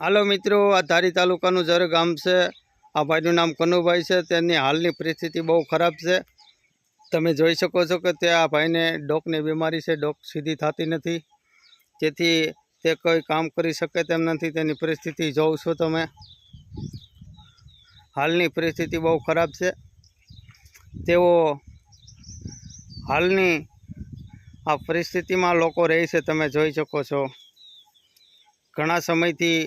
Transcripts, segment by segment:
હાલો મિત્રો, આ ધારી તાલુકાનું જર ગામ છે. આ ભાઈનું નામ કનુભાઈ છે. તેની હાલની પરિસ્થિતિ બહુ ખરાબ છે. તમે જોઈ શકો છો કે તે આ ભાઈને ડોકની બીમારી છે. ડોક સીધી થતી નથી. જેથી તે કોઈ કામ કરી શકે તેમ નથી. તેની પરિસ્થિતિ જોઉં છો તમે. હાલની પરિસ્થિતિ બહુ ખરાબ છે. તેઓ હાલની આ પરિસ્થિતિમાં લોકો રહે છે. તમે જોઈ શકો છો. ઘણા સમયથી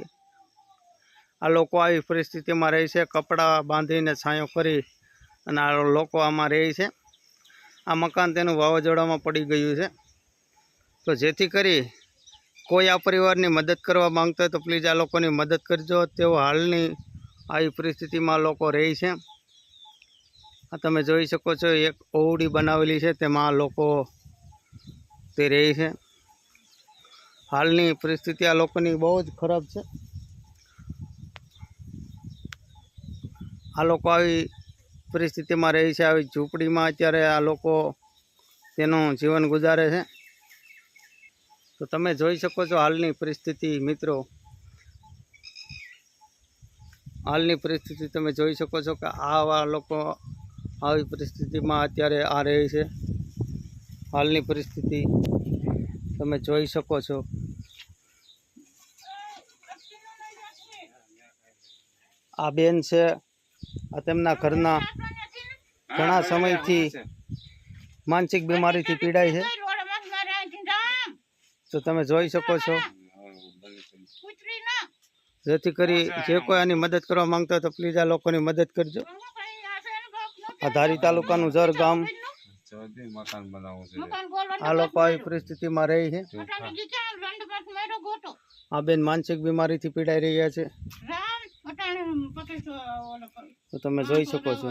આ લોકો આવી પરિસ્થિતિમાં રહે છે, કપડાં બાંધીને છાંયો કરી અને આ લોકો આમાં રહે છે. આ મકાન તેનું વાવાઝોડામાં પડી ગયું છે. તો જેથી કરી કોઈ આ પરિવારની મદદ કરવા માંગતા હોય તો પ્લીઝ આ લોકોની મદદ કરજો. તેઓ હાલની આવી પરિસ્થિતિમાં લોકો રહે છે. આ તમે જોઈ શકો છો, એક ઓવડી બનાવેલી છે, તેમાં લોકો તે રહે છે. હાલની પરિસ્થિતિ આ લોકોની બહુ જ ખરાબ છે. આ લોકો આવી પરિસ્થિતિમાં રહે છે. આવી ઝૂંપડીમાં અત્યારે આ લોકો તેનું જીવન ગુજારે છે. તો તમે જોઈ શકો છો હાલની પરિસ્થિતિ, મિત્રો. હાલની પરિસ્થિતિ તમે જોઈ શકો છો કે આવા લોકો આવી પરિસ્થિતિમાં અત્યારે આ રહે છે. હાલની પરિસ્થિતિ તમે જોઈ શકો છો. આ બેન છે આ તેમના ઘરના ઘણા સમયથી માનસિક બીમારીથી પીડાય છે. તો તમે જોઈ શકો છો. જેથી કરી જે કોઈ આની મદદ કરવા માંગતા હોય તો પ્લીઝ આ લોકોની મદદ કરજો. આ ધારી તાલુકાનું જર ગામ. ચૌધરી મકાન બનાવવું છે. આ લોકો આવી પરિસ્થિતિમાં રહી છે. આ બેન માનસિક બીમારીથી પીડાઈ રહ્યા છે. તો તમે જોઈ શકો છો.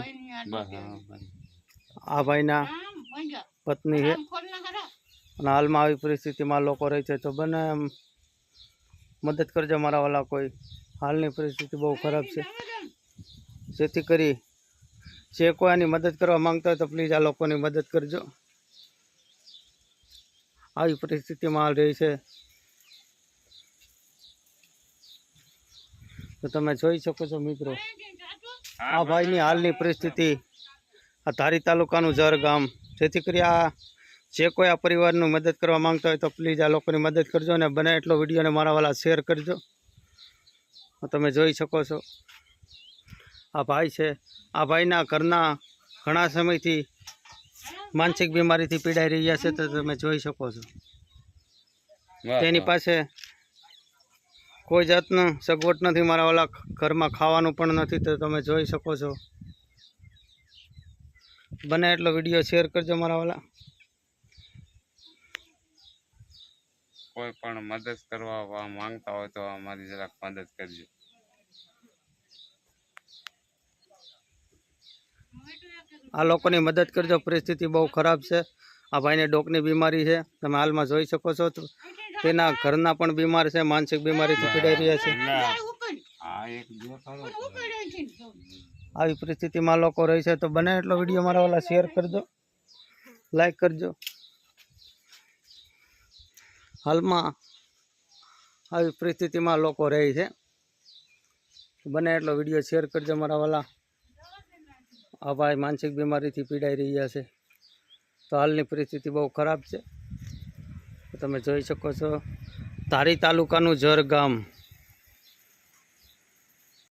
આ ભાઈના પત્ની છે અને હાલમાં આવી પરિસ્થિતિમાં લોકો રહે છે તો બને એમ મદદ કરજો મારા વાલા કોઈ. હાલની પરિસ્થિતિ બહુ ખરાબ છે. જેથી કરી જે કોઈ આની મદદ કરવા માંગતા હોય તો પ્લીઝ આ લોકોની મદદ કરજો. આવી પરિસ્થિતિમાં હાલ રહે છે. તો તમે જોઈ શકો છો મિત્રો. આ ભાઈની હાલની પરિસ્થિતિ આ ધારી તાલુકાનું જર ગામ. જેથી કરી આ જે કોઈ આ પરિવારનું મદદ કરવા માંગતા હોય તો પ્લીઝ આ લોકોની મદદ કરજો અને બને એટલો વિડીયોને મારા વાલા શેર કરજો. તમે જોઈ શકો છો. આ ભાઈ છે. આ ભાઈના ઘરના ઘણા સમયથી માનસિક બીમારીથી પીડાઈ રહ્યા છે તો તમે જોઈ શકો છો. તેની પાસે કોઈ જાતનું સગવડ નથી મારા ઓલા ઘરમાં ખાવાનું પણ નથી તો તમે જોઈ શકો છો. બને એટલો વીડિયો શેર કરજો મારા ઓલા. કોઈ પણ મદદ કરવા માંગતા હોય તો અમારી જરાક મદદ કરજો. આ લોકોની મદદ કરજો. પરિસ્થિતિ બહુ ખરાબ છે. આ ભાઈને ડોકની બીમારી છે. તમે હાલમાં જોઈ શકો છો. તેના ઘરના પણ બીમાર છે માનસિક બીમારીથી પીડાઈ રહ્યા છે. આવી પરિસ્થિતિમાં લોકો રહે છે તો બને એટલો વીડિયો મારા વાલા શેર કરજો લાઈક કરજો. હાલમાં આવી પરિસ્થિતિમાં લોકો રહે છે બને એટલો વીડિયો શેર કરજો મારા વાલા. આ ભાઈ માનસિક બીમારીથી પીડાઈ રહ્યા છે તો હાલની પરિસ્થિતિ બહુ ખરાબ છે. તમે જોઈ શકો છો ધારી તાલુકાનું જર ગામ.